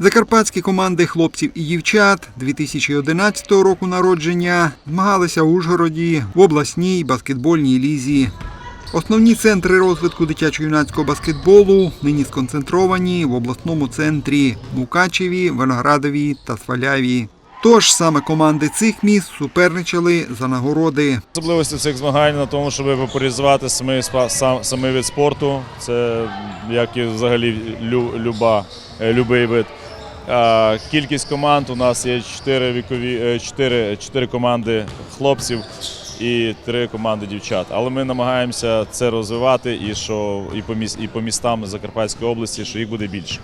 Закарпатські команди хлопців і дівчат 2011 року народження змагалися у Ужгороді в обласній баскетбольній лізі. Основні центри розвитку дитячо-юнацького баскетболу нині сконцентровані в обласному центрі Мукачеві, Виноградові та Сваляві. Тож саме команди цих міст суперничали за нагороди. Особливості цих змагань на тому, щоб популяризувати самий, сам, самий вид спорту. Це як і взагалі лю, люба, е, любий вид. А, кількість команд у нас є 4 вікові, 4, 4 команди хлопців і 3 команди дівчат. Але ми намагаємося це розвивати і що і по, міс, і по містам Закарпатської області, що їх буде більше.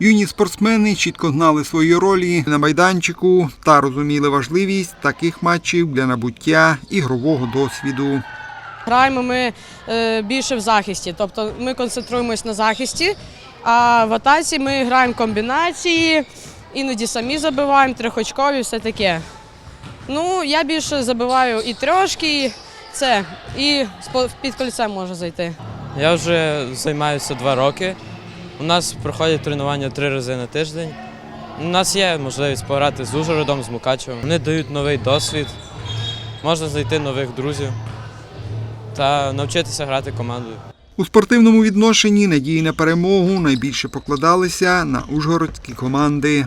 Юні спортсмени чітко знали свої ролі на майданчику та розуміли важливість таких матчів для набуття ігрового досвіду. Граємо ми е, більше в захисті, тобто ми концентруємось на захисті, а в атаці ми граємо комбінації, іноді самі забиваємо, трьохочкові, все таке. Ну, я більше забиваю і трошки, і це, і під кольцем можу зайти. Я вже займаюся два роки. У нас проходять тренування три рази на тиждень. У нас є можливість пограти з Ужгородом, з Мукачевом. Вони дають новий досвід, можна знайти нових друзів та навчитися грати командою. У спортивному відношенні надії на перемогу найбільше покладалися на ужгородські команди.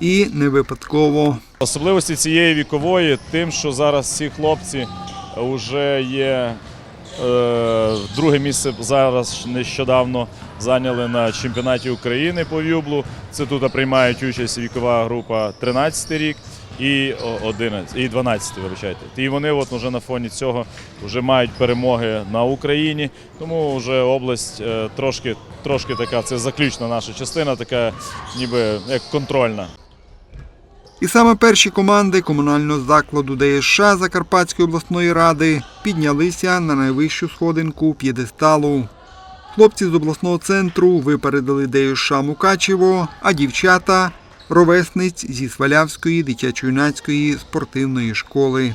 І не випадково. Особливості цієї вікової тим, що зараз ці хлопці вже є е, друге місце зараз нещодавно зайняли на чемпіонаті України по вюблу. Це тут приймають участь вікова група 13 рік і о, 11, і 12, вибачайте. І вони от вже на фоні цього вже мають перемоги на Україні. Тому вже область е, трошки, трошки така, це заключна наша частина, така ніби як контрольна. І саме перші команди комунального закладу ДСШ Закарпатської обласної ради піднялися на найвищу сходинку п'єдесталу. Хлопці з обласного центру випередили ДСШ Мукачево, а дівчата ровесниць зі Свалявської дитячо-юнацької спортивної школи.